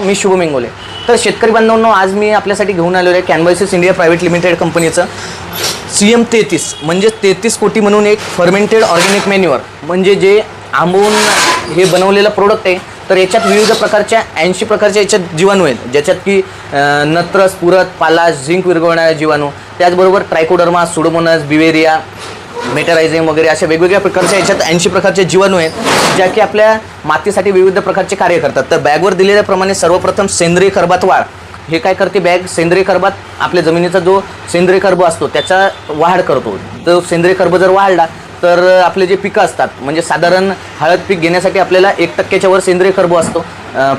मी शुभम इंगोले. तर शेतकरी बांधवांनो आज मी आपल्यासाठी घेऊन आलेलो आहे कॅनव्हायसिस इंडिया प्रायव्हेट लिमिटेड कंपनीचं सी एम तेहतीस म्हणजे तेहतीस कोटी म्हणून एक फर्मेंटेड ऑर्गॅनिक मॅन्युअर म्हणजे जे आंबवून हे बनवलेलं प्रोडक्ट आहे तर याच्यात विविध प्रकारच्या ऐंशी प्रकारच्या याच्यात जीवाणू आहेत. ज्याच्यात की नत्रस पुरत पाला झिंक विरघळणारे जीवाणू. त्याचबरोबर ट्रायकोडर्मा सुडोमोनस बिवेरिया मेटरायझिंग वगैरे अशा वेगवेगळ्या प्रकारच्या याच्यात ऐंशी प्रकारचे जीवाणू आहेत ज्या की आपल्या मातीसाठी विविध प्रकारचे कार्य करतात. तर बॅगवर दिलेल्याप्रमाणे सर्वप्रथम सेंद्रिय खरबात वाढ. हे काय करते बॅग? सेंद्रिय खरबात आपल्या जमिनीचा जो सेंद्रिय खर्ब असतो त्याचा वाढ करतो. तो सेंद्रिय कर्ब जर वाढला तर आपले जे पिकं असतात म्हणजे साधारण हळद पीक घेण्यासाठी आपल्याला एक टक्क्याच्या वर सेंद्रिय खर्ब असतो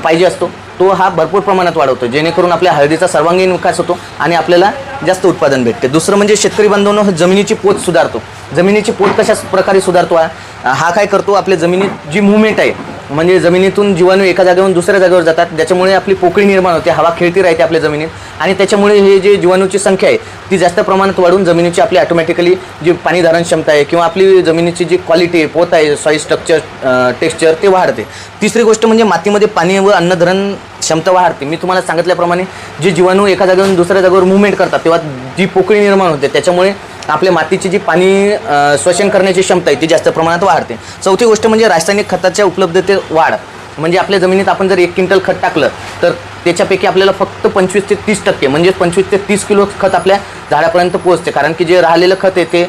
पाहिजे असतो. तो हा भरपूर प्रमाणात वाढवतो. जेणेकरून आपल्या हळदीचा सर्वांगीण विकास होतो आणि आपल्याला जास्त उत्पादन भेटते. दुसरं म्हणजे शेतकरी बांधवांनो जमिनीची पोत सुधारतो. जमिनीची पोत कशा प्रकारे सुधारतो हा? हा काय करतो? आपल्या जमिनीत जी मुवमेंट आहे म्हणजे जमिनीतून जीवाणू एका जागेवरून दुसऱ्या जागेवर जातात ज्याच्यामुळे आपली पोकळी निर्माण होते हवा खेळती राहते आपल्या जमिनीत. आणि त्याच्यामुळे हे जे जीवाणूची संख्या आहे ती जास्त प्रमाणात वाढून जमिनीची आपली ऑटोमॅटिकली जी पाणी धारण क्षमता आहे किंवा आपली जमिनीची जी क्वालिटी आहे पोत आहे सॉईल स्ट्रक्चर टेक्स्चर ते वाढते. तिसरी गोष्ट म्हणजे मातीमध्ये पाणी व अन्नधरण क्षमता वाढते. मी तुम्हाला सांगितल्याप्रमाणे जे जीवाणू एका जागेवरून दुसऱ्या जागेवर मुवमेंट करतात तेव्हा जी पोकळी निर्माण होते त्याच्यामुळे आपल्या मातीची जी पाणी श्वसन करण्याची क्षमता आहे ती जास्त प्रमाणात वाढते. चौथी गोष्ट म्हणजे रासायनिक खताच्या उपलब्धतेत वाढ. म्हणजे आपल्या जमिनीत आपण जर एक क्विंटल खत टाकलं तर त्याच्यापैकी आपल्याला फक्त पंचवीस ते तीस टक्के म्हणजे पंचवीस ते तीस किलो खत आपल्या झाडापर्यंत पोहोचते. कारण की जे राहिलेलं खत आहे ते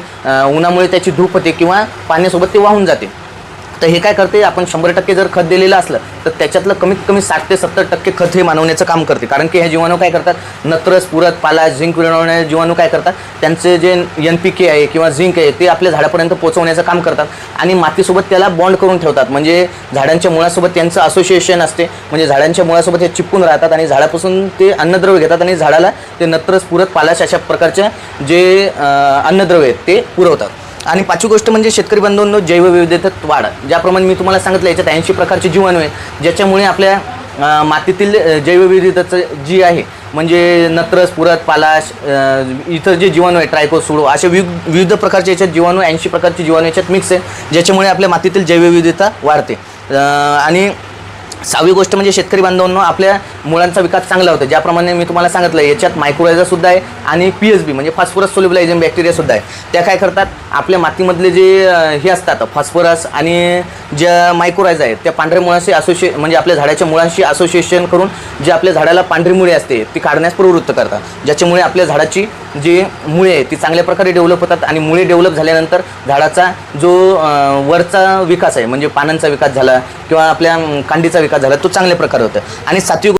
उन्हामुळे त्याची धूप होते किंवा पाण्यासोबत ते वाहून जाते. तर हे काय करते आपण शंभर टक्के जर खत दिलेलं असलं तर त्याच्यातलं कमीत कमी साठ ते सत्तर टक्के खत हे मानवण्याचं काम करते. कारण की हे जीवाणू काय करतात? नत्र पुरत पाला झिंक विरळवणारे जीवाणू काय करतात? त्यांचे जे एन पी के आहे किंवा झिंक आहे ते आपल्या झाडापर्यंत पोहोचवण्याचं काम करतात आणि मातीसोबत त्याला बॉन्ड करून ठेवतात. म्हणजे झाडांच्या मुळासोबत त्यांचं असोसिएशन असते. म्हणजे झाडांच्या मुळासोबत हे चिपकून राहतात आणि झाडापासून ते अन्नद्रव्य घेतात आणि झाडाला ते नत्र पुरत पालाश अशा प्रकारच्या जे अन्नद्रव्य आहेत ते पुरवतात. आणि पाचवी गोष्ट म्हणजे शेतकरी बंधूंनो जैवविविधतेत वाढ. ज्याप्रमाणे मी तुम्हाला सांगितलं याच्यात ऐंशी प्रकारचे जीवाणू आहेत ज्याच्यामुळे आपल्या मातीतील जैवविविधतेचं जी आहे म्हणजे नत्र पुरत पालाश इथं इतर जे जीवाणू आहे ट्रायको सुडो असे विविध विविध प्रकारचे याच्यात जीवाणू ऐंशी प्रकारचे जीवाणू याच्यात मिक्स आहे ज्याच्यामुळे आपल्या मातीतील जैवविविधता वाढते. आणि सहावी गोष्ट म्हणजे शेतकरी बांधवांना आपल्या मुळांचा विकास चांगला होतो. ज्याप्रमाणे मी तुम्हाला सांगितलं याच्यात मायक्रोरायझा सुद्धा आहे आणि पी एस बी म्हणजे फॉस्फरस सोल्युबलायझिंग बॅक्टेरिया सुद्धा आहे. त्या काय करतात? आपल्या मातीमधले जे हे असतात फॉस्फरस आणि ज्या मायक्रोरायझा आहेत त्या पांढऱ्या मुळाशी असोसिए म्हणजे आपल्या झाडाच्या मुळांशी असोसिएशन करून जे आपल्या झाडाला पांढरी मुळे असते ती काढण्यास प्रवृत्त करतात. ज्याच्यामुळे आपल्या झाडाची जी मुळे आहे ती चांगल्या प्रकारे डेव्हलप होतात आणि मुळे डेव्हलप झाल्यानंतर झाडाचा जो वरचा विकास आहे म्हणजे पानांचा विकास झाला किंवा आपल्या कांडीचा विकास झाला तो चांगल्या प्रकारे होतं आणि सातवी